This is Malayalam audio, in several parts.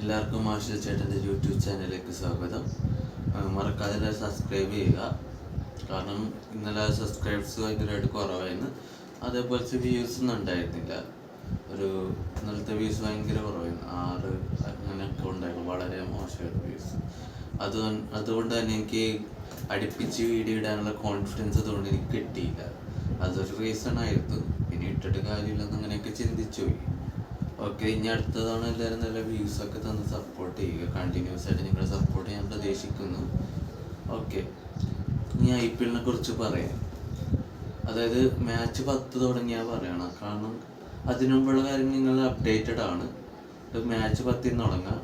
എല്ലാവർക്കും മാഷിൽ ചേട്ടന്റെ യൂട്യൂബ് ചാനലിലേക്ക് സ്വാഗതം. മറക്കാതെ സബ്സ്ക്രൈബ് ചെയ്യുക. കാരണം ഇന്നലെ സബ്സ്ക്രൈബ്സ് ഭയങ്കരമായിട്ട് കുറവായിരുന്നു. അതേപോലത്തെ വ്യൂസ് ഒന്നും ഉണ്ടായിരുന്നില്ല. ഒരു ഇന്നലത്തെ വ്യൂസ് ഭയങ്കര കുറവായിരുന്നു. ആറ് അങ്ങനെയൊക്കെ ഉണ്ടായിരുന്നു. വളരെ മോശമായിട്ട് വ്യൂസ് അത് അതുകൊണ്ട് തന്നെ എനിക്ക് അടുപ്പിച്ച് വീഡിയോ ഇടാനുള്ള കോൺഫിഡൻസ് അതുകൊണ്ട് എനിക്ക് കിട്ടിയില്ല. അതൊരു റീസൺ ആയിരുന്നു. പിന്നെ ഇട്ടിട്ട് കാര്യമില്ലെന്ന് അങ്ങനെയൊക്കെ ചിന്തിച്ചു പോയി. ഓക്കെ ഇനി അടുത്ത തവണ എല്ലാവരും നല്ല വ്യൂസ് ഒക്കെ തന്ന് സപ്പോർട്ട് ചെയ്യുക. കണ്ടിന്യൂസ് ആയിട്ട് നിങ്ങളെ സപ്പോർട്ട് ഞാൻ പ്രതീക്ഷിക്കുന്നു. ഓക്കെ ഇനി ഐ പി എല്ലിനെ കുറിച്ച് പറയാം. അതായത് മാച്ച് പത്ത് തുടങ്ങിയാൽ പറയണം. കാരണം അതിനു മുമ്പുള്ള കാര്യം നിങ്ങൾ അപ്ഡേറ്റഡ് ആണ്. മാച്ച് പത്തിൽ നിന്ന് തുടങ്ങാം.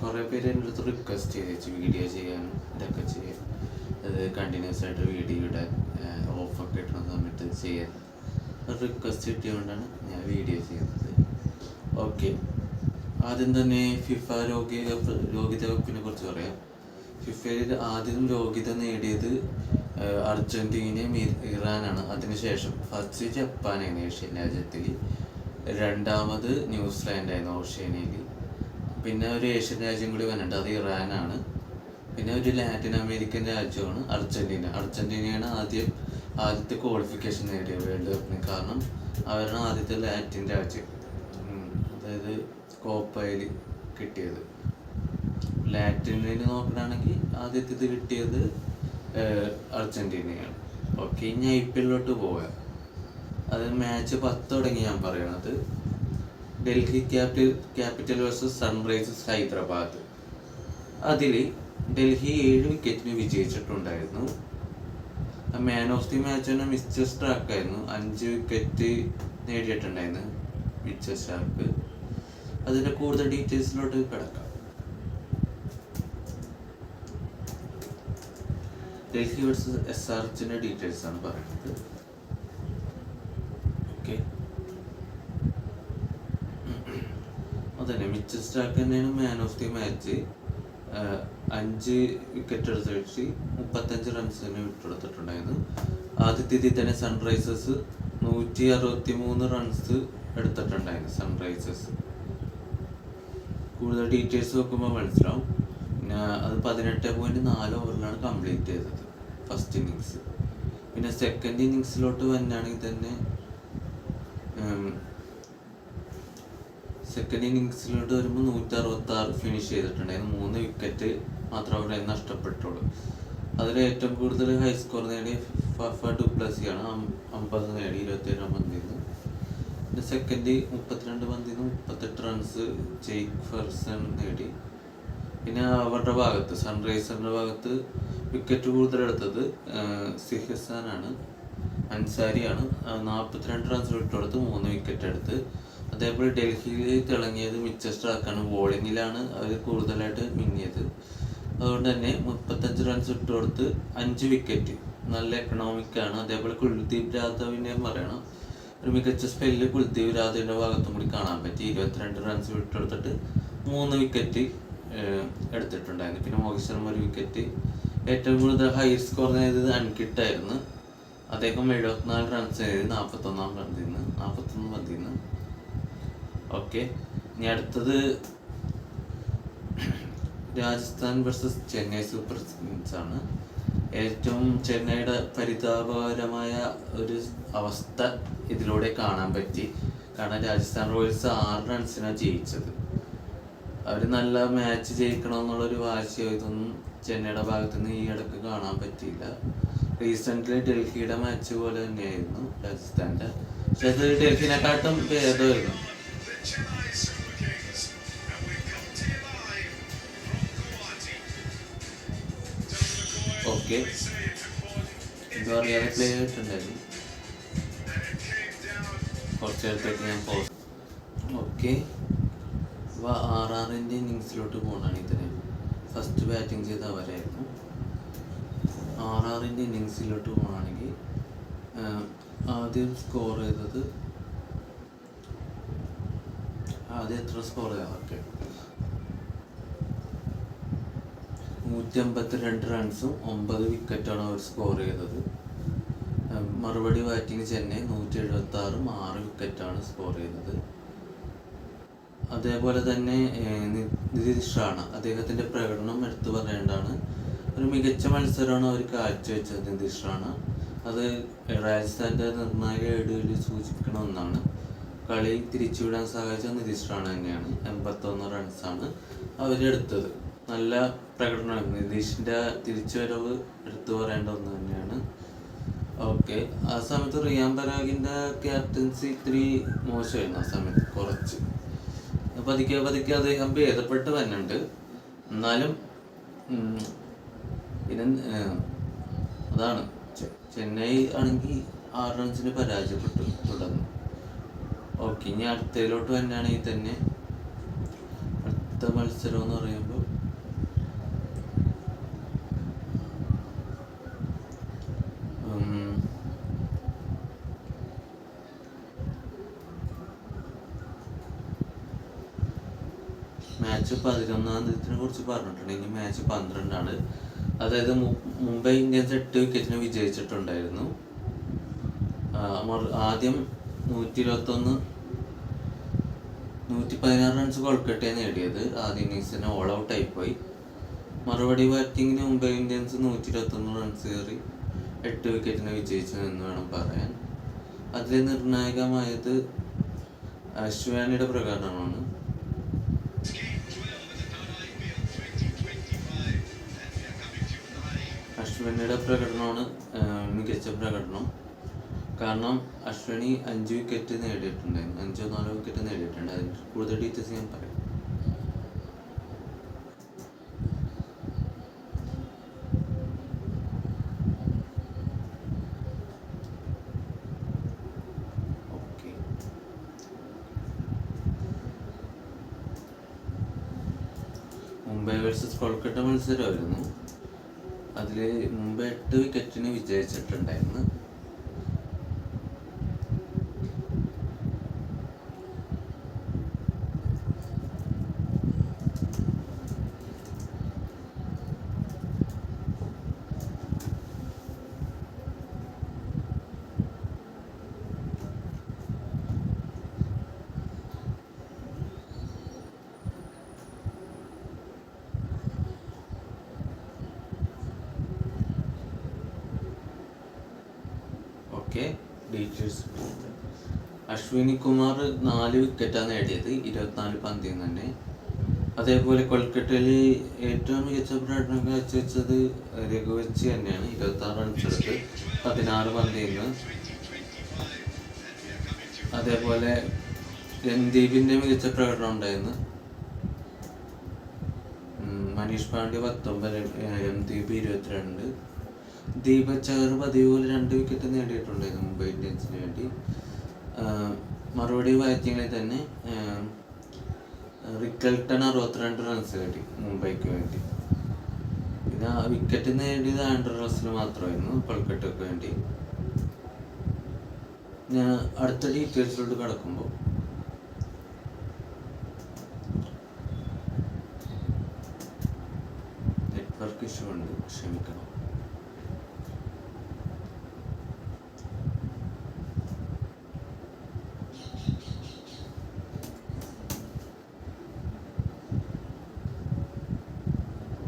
കുറേ പേര് എന്റെ അടുത്ത് റിക്വസ്റ്റ് ചെയ്തു വീഡിയോ ചെയ്യാനും ഇതൊക്കെ ചെയ്യാൻ. അത് കണ്ടിന്യൂസ് ആയിട്ട് വീഡിയോ ഇടാൻ ഓഫൊക്കെ കിട്ടുന്ന സമയത്ത് ചെയ്യാൻ. റിക്വസ്റ്റ് കിട്ടിയതുകൊണ്ടാണ് ഞാൻ വീഡിയോ ചെയ്യുന്നത്. ഓക്കെ. ആദ്യം തന്നെ ഫിഫ രോഗ്യ രോഗ്യത വകുപ്പിനെ കുറിച്ച് പറയാം. ഫിഫയിൽ ആദ്യം യോഗ്യത നേടിയത് അർജന്റീനയും ഇറാനാണ്. അതിനുശേഷം ഫസ്റ്റ് ജപ്പാനായിരുന്നു ഏഷ്യൻ രാജ്യത്തിൽ. രണ്ടാമത് ന്യൂസിലാൻഡായിരുന്നു ഓഷ്യേനയിൽ പിന്നെ ഒരു ഏഷ്യൻ രാജ്യം കൂടി വന്നിട്ടുണ്ട്. അത് ഇറാനാണ്. പിന്നെ ഒരു ലാറ്റിൻ അമേരിക്കൻ രാജ്യമാണ് അർജന്റീന. അർജന്റീനയാണ് ആദ്യം ആദ്യത്തെ ക്വാളിഫിക്കേഷൻ നേടിയത് വേൾഡ് കപ്പിന്. കാരണം അവരാണ് ആദ്യത്തെ ലാറ്റിൻ രാജ്യം. അതായത് കോപ്പയിൽ കിട്ടിയത്. ലാറ്റിനിൽ നോക്കുകയാണെങ്കിൽ ആദ്യത്തെ ഇത് കിട്ടിയത് അർജന്റീനയാണ് ഓക്കെ ഇനി ഐ പി എല്ലിലോട്ട് പോകാം അത് മാച്ച് പത്ത് തുടങ്ങി ഞാൻ പറയണത്. Delhi capital capital versus Sunrisers Hyderabad. അതിൽ ഡൽഹി ഏഴ് വിക്കറ്റിന് വിജയിച്ചിട്ടുണ്ടായിരുന്നു. മാൻ ഓഫ് ദി മാച്ച് തന്നെ മിസ്റ്റർ സ്ട്രാക്കായിരുന്നു അഞ്ച് വിക്കറ്റ് നേടിയിട്ടുണ്ടായിരുന്നു മിസ്റ്റർ സ്ട്രാക്ക് അതിന്റെ കൂടുതൽ ഡീറ്റെയിൽസിലോട്ട് കിടക്കാം. ഡൽഹി വേഴ്സസ് എസ് ആർ എച്ചിന്റെ ഡീറ്റെയിൽസ് ആണ് പറയുന്നത്. ഓക്കെ. അതന്നെ മിച്ചർ സ്റ്റാക്ക് തന്നെയാണ് മാൻ ഓഫ് ദി മാച്ച് അഞ്ച് വിക്കറ്റ് എടുത്ത് വെച്ച് മുപ്പത്തഞ്ച് റൺസിന് വിട്ടെടുത്തിട്ടുണ്ടായിരുന്നു ആദ്യത്തെ ഇതിൽ തന്നെ സൺറൈസേഴ്സ് നൂറ്റി അറുപത്തി മൂന്ന് റൺസ് എടുത്തിട്ടുണ്ടായിരുന്നു സൺറൈസേഴ്സ് കൂടുതൽ ഡീറ്റെയിൽസ് നോക്കുമ്പോൾ മനസ്സിലാവും. അത് പതിനെട്ട് പോയിന്റ് നാല് ഓവറിലാണ് കംപ്ലീറ്റ് ചെയ്തത്. ഫസ്റ്റ് ഇന്നിങ്സ് പിന്നെ സെക്കൻഡ് ഇന്നിങ്സിലോട്ട് വന്നാണെങ്കിൽ തന്നെ സെക്കൻഡ് ഇന്നിങ്സിലോട്ട് വരുമ്പോൾ നൂറ്റി അറുപത്തി ആറ് ഫിനിഷ് ചെയ്തിട്ടുണ്ടായിരുന്നു മൂന്ന് വിക്കറ്റ് മാത്രം അവിടെ നഷ്ടപ്പെട്ടുള്ളൂ. അതിൽ ഏറ്റവും കൂടുതൽ ഹൈ സ്കോർ നേടിയ ഫഫ ഡുപ്ലസിയാണ് അമ്പത് നേടി ഇരുപത്തേഴാം പിന്നെ സെക്കൻഡ് മുപ്പത്തിരണ്ട് പന്തിൽ നിന്ന് മുപ്പത്തെട്ട് റൺസ് ജെയ്ക്ക് ഫെർസൺ നേടി. പിന്നെ അവരുടെ ഭാഗത്ത് സൺറൈസറിന്റെ ഭാഗത്ത് വിക്കറ്റ് കൂടുതൽ എടുത്തത് സിഹസാനാണ് അൻസാരിയാണ്. നാൽപ്പത്തിരണ്ട് റൺസ് വിട്ടെടുത്ത് മൂന്ന് വിക്കറ്റ് എടുത്ത്. അതേപോലെ ഡൽഹിയിൽ തിളങ്ങിയത് മിച്ചർ സ്ട്രാക്കാണ് ബോളിങ്ങിലാണ് അവർ കൂടുതലായിട്ട് മിന്നിയത് അതുകൊണ്ട് തന്നെ മുപ്പത്തഞ്ച് റൺസ് വിട്ടുകൊടുത്ത് അഞ്ച് വിക്കറ്റ് നല്ല എക്കണോമിക് ആണ്. അതേപോലെ കുൽദീപ് യാദവിനെ പറയണം. ഒരു മികച്ച സ്പെല്ല് കുൽദീപ് യാദവിന്റെ ഭാഗത്തും കൂടി കാണാൻ പറ്റി. ഇരുപത്തിരണ്ട് റൺസ് വിട്ടെടുത്തിട്ട് മൂന്ന് വിക്കറ്റ് എടുത്തിട്ടുണ്ടായിരുന്നു. പിന്നെ മോഹിത് ശർമ്മ ഒരു വിക്കറ്റ് ഏറ്റവും കൂടുതൽ ഹൈ സ്കോർ നേടിയത് അൺകിട്ടായിരുന്നു അദ്ദേഹം എഴുപത്തിനാല് റൺസ് നേടി നാൽപ്പത്തൊന്നാം പന്തിൽ നിന്ന് നാൽപ്പത്തൊന്ന് പന്തിൽ നിന്ന് ഓക്കെ ഇനി അടുത്തത് Rajasthan versus Chennai super kings ആണ്. ഏറ്റവും ചെന്നൈയുടെ പരിതാപകരമായ ഒരു അവസ്ഥ ഇതിലൂടെ കാണാൻ പറ്റി. കാരണം രാജസ്ഥാൻ റോയൽസ് ആറ് റൺസിനാണ് ജയിച്ചത്. അവർ നല്ല മാച്ച് ജയിക്കണമെന്നുള്ളൊരു വാശിയോ ഇതൊന്നും ചെന്നൈയുടെ ഭാഗത്തു നിന്ന് ഈ ഇടയ്ക്ക് കാണാൻ പറ്റിയില്ല. റീസെന്റ്ലി ഡൽഹിയുടെ മാച്ച് പോലെ തന്നെയായിരുന്നു രാജസ്ഥാന്റെ പക്ഷെ അത് ഡൽഹിനെക്കാട്ടും ഭേദമായിരുന്നു. ഓക്കെ എന്താ പറയാതെ പ്ലേ ആയിട്ടുണ്ടായിരുന്നു കുറച്ച് നേരത്തേക്ക് ഞാൻ പോ ഓക്കെ. അപ്പോൾ ആർ ആറിന്റെ ഇന്നിങ്സിലോട്ട് പോകണമാണ് ഇതിന് ഫസ്റ്റ് ബാറ്റിംഗ് ചെയ്ത അവരായിരുന്നു. ആർ ആറിന്റെ ഇന്നിങ്സിലോട്ട് പോകണമെങ്കിൽ ആദ്യം സ്കോർ ചെയ്തത് ആദ്യം എത്ര സ്കോർ ചെയ്താൽ ഓക്കെ നൂറ്റി അമ്പത്തിരണ്ട് റൺസും ഒമ്പത് വിക്കറ്റാണ് അവർ സ്കോർ ചെയ്തത്. മറുപടി ബാറ്റിംഗ് ചെന്നൈ നൂറ്റി എഴുപത്തി ആറും ആറ് വിക്കറ്റാണ് സ്കോർ ചെയ്തത്. അതേപോലെ തന്നെ നിതിഷാണ് അദ്ദേഹത്തിന്റെ പ്രകടനം എടുത്തു പറയേണ്ടതാണ്. ഒരു മികച്ച മത്സരമാണ് അവർ കാഴ്ചവെച്ചത് നിതീഷ് റാണ. അത് രാജസ്ഥാന്റെ നിർണായക ഏടുകളിൽ സൂചിപ്പിക്കുന്ന ഒന്നാണ്. കളി തിരിച്ചുവിടാൻ സഹായിച്ച നിതീഷ് റാണ തന്നെയാണ് എൺപത്തൊന്ന് റൺസാണ് അവരെടുത്തത്. നല്ല പ്രകടനമാണ്. നിതീഷിന്റെ തിരിച്ചുവരവ് എടുത്തു പറയേണ്ട ഒന്ന് തന്നെയാണ്. ഓക്കെ. ആ സമയത്ത് റിയാൻ പരാഗിന്റെ ക്യാപ്റ്റൻസി ഇത്തിരി മോശമായിരുന്നു ആ സമയത്ത് കുറച്ച്. പതുക്കെ പതുക്കെ അദ്ദേഹം ഭേദപ്പെട്ട് വരുന്നുണ്ട്. എന്നാലും പിന്നെ അതാണ്. ചെന്നൈ ആണെങ്കിൽ ആറ് റൺസിന് പരാജയപ്പെട്ടു തുടർന്നു. ഓക്കെ ഇനി അടുത്തയിലോട്ട് തന്നെയാണെങ്കിൽ തന്നെ അടുത്ത മത്സരം എന്ന് പറയുമ്പോൾ ഉം, മാച്ച് പതിനൊന്നാം തീയതിനെ കുറിച്ച് പറഞ്ഞിട്ടുണ്ട് ഇനി മാച്ച് പന്ത്രണ്ടാണ്. അതായത് മുംബൈ ഇന്ത്യൻസ് എട്ട് വിക്കറ്റിന് വിജയിച്ചിട്ടുണ്ടായിരുന്നു. ആദ്യം നൂറ്റി ഇരുപത്തൊന്ന് നൂറ്റി പതിനാറ് റൺസ് കൊൽക്കട്ടയെ നേടിയത്. ആദ്യ ഇന്നിങ്സിന് ഓൾ ഔട്ട് ആയിപ്പോയി. മറുപടി ബാറ്റിങ്ങിന് മുംബൈ ഇന്ത്യൻസ് നൂറ്റി ഇരുപത്തൊന്ന് റൺസ് കയറി എട്ട് വിക്കറ്റിന് വിജയിച്ചു എന്ന് വേണം പറയാൻ. അതിൽ നിർണായകമായത് അശ്വാനിയുടെ പ്രകടനമാണ്. അശ്വിനിയുടെ പ്രകടനമാണ് മികച്ച പ്രകടനം. കാരണം അശ്വനി അഞ്ച് വിക്കറ്റ് നേടിയിട്ടുണ്ടായിരുന്നു അഞ്ചോ നാലോ വിക്കറ്റ് നേടിയിട്ടുണ്ട്. അതിൽ കൂടുതൽ ഡീറ്റെയിൽസ് ഞാൻ പറയാം ഓക്കെ മുംബൈ വേഴ്സസ് കൊൽക്കത്ത മത്സരമായിരുന്നു അതിൽ മുംബൈ എട്ട് വിക്കറ്റിന് വിജയിച്ചിട്ടുണ്ടായിരുന്നു ഡീറ്റെയിൽസ് അശ്വിനി കുമാർ നാല് വിക്കറ്റാണ് നേടിയത് ഇരുപത്തിനാല് പന്തിൽ തന്നെ. അതേപോലെ കൊൽക്കട്ടയിൽ ഏറ്റവും മികച്ച പ്രകടനം കാഴ്ചവെച്ചത് രഘുവച്ചി തന്നെയാണ് ഇരുപത്തി ആറ് റൺസ് എടുത്ത് പതിനാറ് പന്തിൽ നിന്ന് അതേപോലെ രൺദീപിന്റെ മികച്ച പ്രകടനം ഉണ്ടായിരുന്നു. മനീഷ് പാണ്ഡ്യ പത്തൊമ്പത് രൺദീപ് ദീപ് ഇരുപത്തിരണ്ട്. ദീപക് ചഹർ പോലെ രണ്ട് വിക്കറ്റ് നേടിയിട്ടുണ്ടായിരുന്നു മുംബൈ ഇന്ത്യൻസിന് വേണ്ടി. മറുപടി ബാറ്റിങ്ങിൽ തന്നെ റിക്കൽട്ടൺ അറുപത്തിരണ്ട് റൺസ് നേടി മുംബൈക്ക് വേണ്ടി. പിന്നെ ആ വിക്കറ്റ് നേടിയത് ആൻഡ്രോ റസിൽ മാത്രമായിരുന്നു കൊൽക്കട്ടക്ക് വേണ്ടി. ഞാൻ അടുത്ത ഡീറ്റെയിൽസിലോട്ട് കടക്കുമ്പോൾ. നെറ്റ്വർക്ക് ഇഷ്യൂ ഉണ്ട് ക്ഷമിക്കണം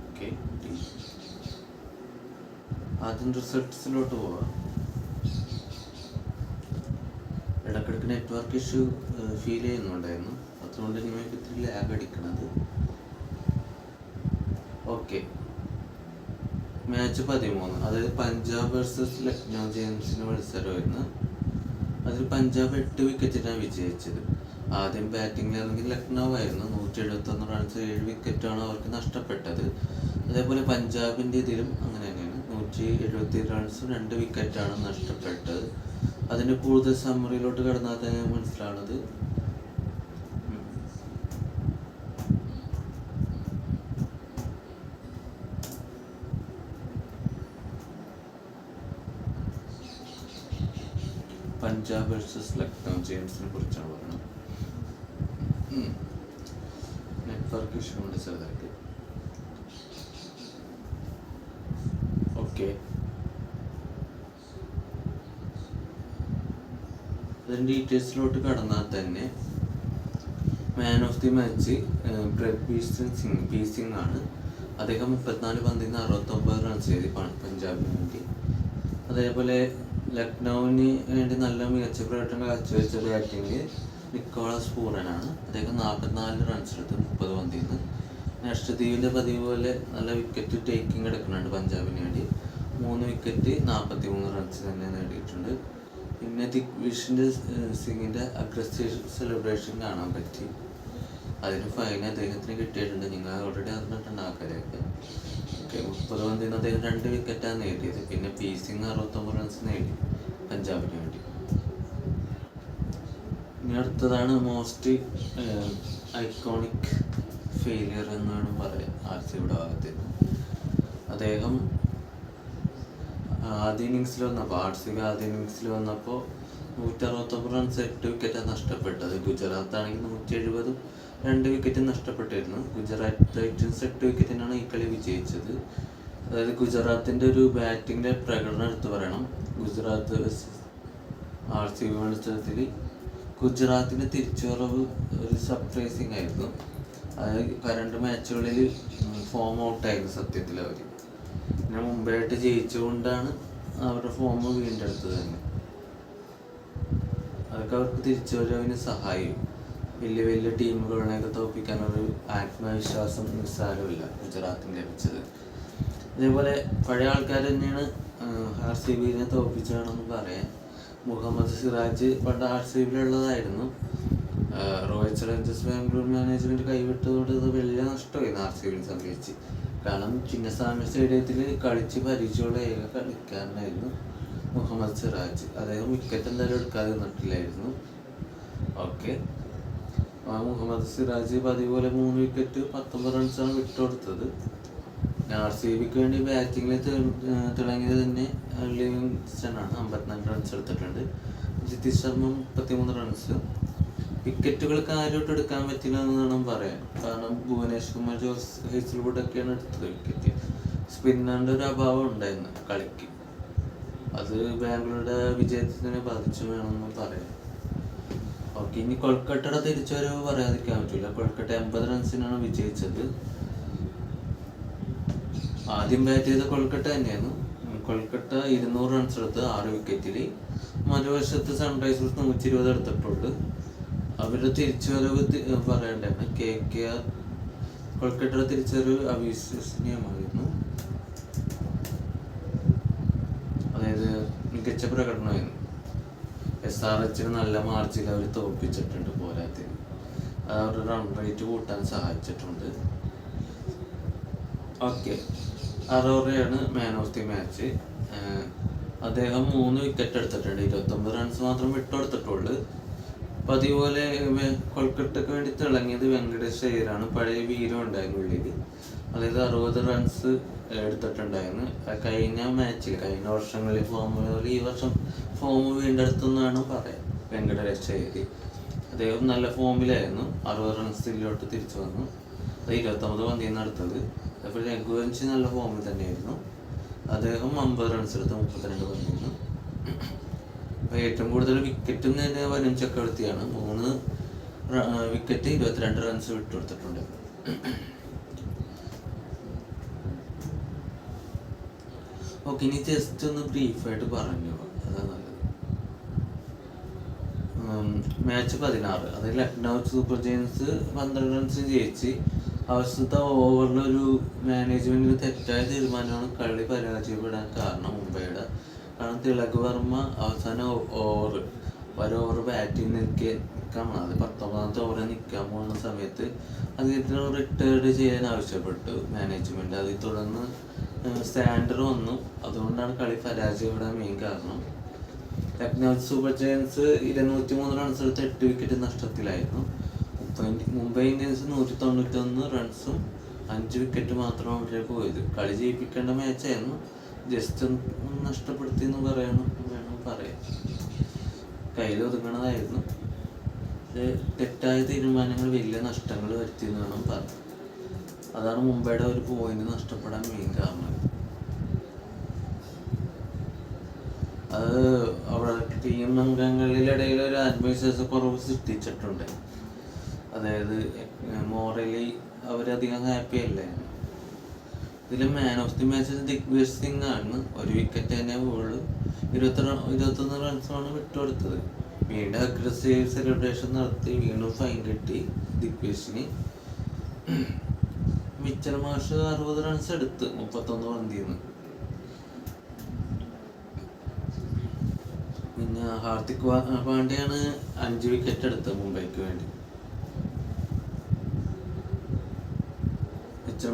ഓക്കെ ആദ്യം റിസൾട്ട്സിലോട്ട് പോവാം. ഇടക്കിടക്ക് നെറ്റ്വർക്ക് ഇഷ്യൂ ഫീൽ ചെയ്യുന്നുണ്ടായിരുന്നു. അതുകൊണ്ട് നിങ്ങൾക്ക് ഇത്തിരി ലാഗ് അടിക്കണത്. ഓക്കെ മാച്ച് പതിമൂന്ന്. അതായത് പഞ്ചാബ് വേഴ്സസ് ലക്നൗ ജെയിംസിന് മത്സരമായിരുന്നു. അതിൽ പഞ്ചാബ് എട്ട് വിക്കറ്റിനാണ് വിജയിച്ചത്. ആദ്യം ഇറങ്ങി ലക്നൗ ആയിരുന്നു. നൂറ്റി എഴുപത്തൊന്ന് റൺസ് ഏഴ് വിക്കറ്റാണ് അവർക്ക് നഷ്ടപ്പെട്ടത്. അതേപോലെ പഞ്ചാബിന്റെ ഇതിലും അങ്ങനെ തന്നെയാണ് നൂറ്റി എഴുപത്തി റൺസും രണ്ട് വിക്കറ്റാണ് നഷ്ടപ്പെട്ടത്. അതിന് കൂടുതൽ സമ്മറിയിലോട്ട് കടന്നാൽ തന്നെ മനസ്സിലാവുന്നത്. പഞ്ചാബ് വേഴ്സസ് ലക്നൗ ജെയിംസിനെ കുറിച്ചാണ് പറയുന്നത് നെറ്റ്വർക്ക് ഇഷ്യൂ ഉണ്ട് ചെറുതായിട്ട് ഓക്കെ അതിന്റെ ഡീറ്റെയിൽസിലോട്ട് കടന്നാൽ തന്നെ man of the match Prabhir Singh P Singh ആണ്. അദ്ദേഹം മുപ്പത്തിനാല് പന്തിൽ നിന്ന് അറുപത്തൊമ്പത് റൺസ് ചെയ്ത് പഞ്ചാബിന് വേണ്ടി അതേപോലെ ലക്നൌവിന് വേണ്ടി നല്ല മികച്ച പ്രകടനം കാഴ്ചവെച്ച ബാറ്റിംഗ് നിക്കോളസ് പൂരനാണ് അദ്ദേഹം നാൽപ്പത്തിനാല് റൺസ് എടുത്ത് മുപ്പത് പന്തിൽ നിന്ന് നഷ്ടദ്വീപിന്റെ പതിവ് പോലെ നല്ല വിക്കറ്റ് ടേക്കിംഗ് എടുക്കുന്നുണ്ട് പഞ്ചാബിന് വേണ്ടി. മൂന്ന് വിക്കറ്റ് നാൽപ്പത്തി മൂന്ന് റൺസ് തന്നെ നേടിയിട്ടുണ്ട്. പിന്നെ ദിഗ്വിഷിന്റെ സിംഗിന്റെ അഗ്രസീവ് സെലിബ്രേഷൻ കാണാൻ പറ്റി. അതിന് ഫൈൻ അദ്ദേഹത്തിന് കിട്ടിയിട്ടുണ്ട്. നിങ്ങൾ ഓൾറെഡി അറിഞ്ഞിട്ടുണ്ട് ആ കാര്യമൊക്കെ. ഓക്കെ മുപ്പത് പന്തിന് അദ്ദേഹം രണ്ട് വിക്കറ്റാണ് നേടിയത്. പിന്നെ പി സിംഗ് അറുപത്തൊമ്പത് റൺസ് നേടി പഞ്ചാബിന് വേണ്ടി. ഇനി അടുത്തതാണ് മോസ്റ്റ് ഐക്കോണിക് ഫെയിലിയർ എന്ന് വേണം പറയാം ആർ സിയുടെ ഭാഗത്ത്. അദ്ദേഹം ആദ്യ ഇന്നിങ്സിൽ വന്നപ്പോൾ ആർ സി ബി ആദ്യ ഇന്നിങ്സിൽ വന്നപ്പോൾ നൂറ്റി അറുപത്തൊമ്പത് റൺസ് എട്ട് വിക്കറ്റാണ് നഷ്ടപ്പെട്ടത്. ഗുജറാത്ത് ആണെങ്കിൽ നൂറ്റി എഴുപതും രണ്ട് വിക്കറ്റ് നഷ്ടപ്പെട്ടിരുന്നു. ഗുജറാത്ത് ടൈറ്റൻസ് എട്ട് വിക്കറ്റിനാണ് ഈ കളി വിജയിച്ചത്. അതായത് ഗുജറാത്തിന്റെ ഒരു ബാറ്റിങ്ങിന്റെ പ്രകടനം എടുത്തു പറയണം. ഗുജറാത്ത് ആർ സി മത്സരത്തിൽ ഗുജറാത്തിന്റെ തിരിച്ചുവരവ് ഒരു സർപ്രൈസിങ് ആയിരുന്നു. അതായത് രണ്ട് മാച്ചുകളിൽ ഫോം ഔട്ടായിരുന്നു സത്യത്തിൽ അവർ പിന്നെ മുമ്പായിട്ട് ജയിച്ചുകൊണ്ടാണ് അവരുടെ ഫോം വീണ്ടെടുത്തത് തന്നെ. അതൊക്കെ അവർക്ക് തിരിച്ചു വരവിന് സഹായിക്കും. വലിയ വലിയ ടീമുകളിനെയൊക്കെ തോൽപ്പിക്കാൻ ഒരു ആത്മവിശ്വാസം നിസ്സാരമില്ല ഗുജറാത്തിന് ലഭിച്ചത് അതേപോലെ പഴയ ആൾക്കാർ തന്നെയാണ് ആർ സി ബിനെ തോൽപ്പിച്ചതാണെന്ന് പറയാൻ മുഹമ്മദ് സിറാജ് പണ്ട് ആർ സി ബിയിലുള്ളതായിരുന്നു. റോയൽ ചലഞ്ചേഴ്സ് ബാംഗ്ലൂർ മാനേജ്മെന്റ് കൈവിട്ടതോടെ ഇത് വലിയ നഷ്ടമായിരുന്നു ആർ സി ബിനെ സംബന്ധിച്ച്. കാരണം ചിന്നസ്വാമി സ്റ്റേഡിയത്തിൽ കളിച്ച് പരിചയമുള്ള ഏക കളിക്കാരനായിരുന്നു മുഹമ്മദ് സിറാജ്. അദ്ദേഹം വിക്കറ്റ് എന്തായാലും എടുക്കാതെ നിന്നിട്ടില്ലായിരുന്നു. ഓക്കെ ആ മുഹമ്മദ് സിറാജ് പതിവ് പോലെ മൂന്ന് വിക്കറ്റ് പത്തൊമ്പത് റൺസാണ് വിട്ടുകൊടുത്തത്. ആർ സി ബിക്ക് വേണ്ടി ബാറ്റിങ്ങിൽ തിളങ്ങിയത് തന്നെ ലിവിങ്സ്റ്റൺ ആണ് അമ്പത്തിനാല് റൺസ് എടുത്തിട്ടുണ്ട്. ജിതീഷ് ശർമ്മ മുപ്പത്തിമൂന്ന് റൺസ് വിക്കറ്റുകൾ കാര്യമായിട്ട് എടുക്കാൻ പറ്റില്ല എന്ന് വേണം പറയാൻ. കാരണം ഭുവനേശ് കുമാർ ജോസ് ഹേസൽവുഡ് ഒക്കെയാണ് എടുത്തത് വിക്കറ്റ് സ്പിന്നറിന്റെ ഒരു അഭാവം ഉണ്ടായിരുന്നു കളിക്ക്. അത് ബാംഗ്ലൂരുടെ വിജയത്തിനെ ബാധിച്ചു വേണമെന്ന് പറയാം. ഓക്കെ ഇനി കൊൽക്കട്ടയുടെ തിരിച്ചുവരവ് പറയാതിരിക്കാൻ പറ്റില്ല. കൊൽക്കട്ട എൺപത് റൺസിനാണ് വിജയിച്ചത്. ആദ്യം ബാറ്റ് ചെയ്ത കൊൽക്കട്ട തന്നെയാണ്. കൊൽക്കട്ട ഇരുന്നൂറ് റൺസ് എടുത്ത് ആറ് വിക്കറ്റിൽ മറുവശത്ത് സൺറൈസേഴ്സ് നൂറ്റി ഇരുപത് എടുത്തിട്ടുണ്ട്. അവരുടെ തിരിച്ചുവരവ് പറയണ്ടായിരുന്നു കെ കെ ആർ കൊൽക്കട്ടയുടെ തിരിച്ചുവരവ് അവിശ്വസനീയമായിരുന്നു. അതായത് മികച്ച പ്രകടനമായിരുന്നു. എസ് ആർ എച്ചിന് നല്ല മാർജിൽ അവർ തോൽപ്പിച്ചിട്ടുണ്ട് പോരാത്തിന്. അത് അവരുടെ റൺ റേറ്റ് കൂട്ടാൻ സഹായിച്ചിട്ടുണ്ട്. ഓക്കെ. അറോറയാണ് മാൻ ഓഫ് ദി മാച്ച് അദ്ദേഹം മൂന്ന് വിക്കറ്റ് എടുത്തിട്ടുണ്ട്. ഇരുപത്തൊമ്പത് റൺസ് മാത്രം വിട്ടുകൊടുത്തിട്ടുള്ളൂ. പതിവ് പോലെ വെ- വേണ്ടി തിളങ്ങിയത് വെങ്കടേഷ് അയ്യരാണ്. പഴയ വീരം ഉണ്ടായിരുന്നു അതായത് അറുപത് റൺസ് എടുത്തിട്ടുണ്ടായിരുന്നു. കഴിഞ്ഞ മാച്ചിൽ കഴിഞ്ഞ വർഷങ്ങളിൽ ഫോം പോലെ ഈ വർഷം ഫോം വീണ്ടെടുത്തെന്നാണ് പറയാം വെങ്കടേഷ് അയ്യര്. അദ്ദേഹം നല്ല ഫോമിലായിരുന്നു അറുപത് റൺസിലോട്ട് തിരിച്ചു വന്നു. അത് ഇരുപത്തൊമ്പത് പന്തി നടത്തത് അപ്പോൾ രഘുവൻഷി നല്ല ഫോമിൽ തന്നെയായിരുന്നു. അദ്ദേഹം അമ്പത് റൺസ് എടുത്ത് മുപ്പത്തിരണ്ട് പന്തിൽ നിന്ന് അപ്പോൾ ഏറ്റവും കൂടുതൽ വിക്കറ്റ് നേടിയ ചക്രവർത്തിയാണ് മൂന്ന് വിക്കറ്റ് ഇരുപത്തിരണ്ട് റൺസ് വിട്ടുകൊടുത്തിട്ടുണ്ട് ഓക്കെ ഇനി ജസ്റ്റ് ഒന്ന് ബ്രീഫായിട്ട് പറഞ്ഞു. അതാ നല്ലത്. മാച്ച് പതിനാറ്. അത് ലക്നൗ സൂപ്പർ ജയൻസ് പന്ത്രണ്ട് റൺസ് ജയിച്ച് അവസാനത്തെ ഓവറിലൊരു മാനേജ്മെന്റിന് തെറ്റായ തീരുമാനമാണ് കളി പരാജയപ്പെടാൻ കാരണം മുംബൈയുടെ കാരണം തിലക് വർമ്മ അവസാന ഓവർ ഒരു ഓവർ ബാറ്റിംഗ് നിൽക്കെ നിൽക്കാൻ അത് പത്തൊമ്പതാമത്തെ ഓവറിൽ നിൽക്കാൻ പോകുന്ന സമയത്ത് അദ്ദേഹത്തിന് റിട്ടയർഡ് ചെയ്യാൻ ആവശ്യപ്പെട്ടു മാനേജ്മെന്റ് അതിൽ തുടർന്ന് സ്റ്റാൻഡർ വന്നു. അതുകൊണ്ടാണ് കളി പരാജയപ്പെടാൻ മെയിൻ കാരണം. ലക്നൗ സൂപ്പർ ജയൻസ് ഇരുന്നൂറ്റി മൂന്ന് റൺസ് എടുത്ത് എട്ട് വിക്കറ്റ് നഷ്ടത്തിലായിരുന്നു. മുംബൈ ഇന്ത്യൻസ് നൂറ്റി തൊണ്ണൂറ്റി ഒന്ന് റൺസും അഞ്ച് വിക്കറ്റ് മാത്രമാണ് അവരെ പോയത്. കളി ജയിപ്പിക്കേണ്ട മാച്ചായിരുന്നു ജസ്റ്റ് ഒന്ന് നഷ്ടപ്പെടുത്തി എന്ന് പറയണം വേണം പറയാം. കയ്യിൽ ഒതുങ്ങണതായിരുന്നു. തെറ്റായ തീരുമാനങ്ങൾ വലിയ നഷ്ടങ്ങൾ വരുത്തി എന്ന് വേണം പറഞ്ഞു. അതാണ് മുംബൈയുടെ ഒരു പോയിന്റ് നഷ്ടപ്പെടാൻ മെയിൻ കാരണം. അത് അവിടെ ടീം അംഗങ്ങളിലിടയിൽ ഒരു ആത്മവിശ്വാസ കുറവ് സൃഷ്ടിച്ചിട്ടുണ്ട്. അതായത് മോറലി അവരധികം ഹാപ്പി അല്ലേ? ഇതിൽ man of the match Digveer Singh ആണ് ഒരു വിക്കറ്റ് തന്നെ ബോൾ ഇരുപത്തി ഇരുപത്തൊന്ന് റൺസുമാണ് വിട്ടുകൊടുത്തത്. വീണ്ടും അഗ്രസീവ് സെലിബ്രേഷൻ നടത്തി. വീണ്ടും ഫൈൻ കിട്ടി ദിഗ്വിജിന് മിച്ചൽ മാഷ് അറുപത് റൺസ് എടുത്ത് മുപ്പത്തൊന്ന് പന്തി പിന്നെ ഹാർദിക് പാണ്ഡ്യാണ് അഞ്ച് വിക്കറ്റ് എടുത്തത് മുംബൈക്ക് വേണ്ടി.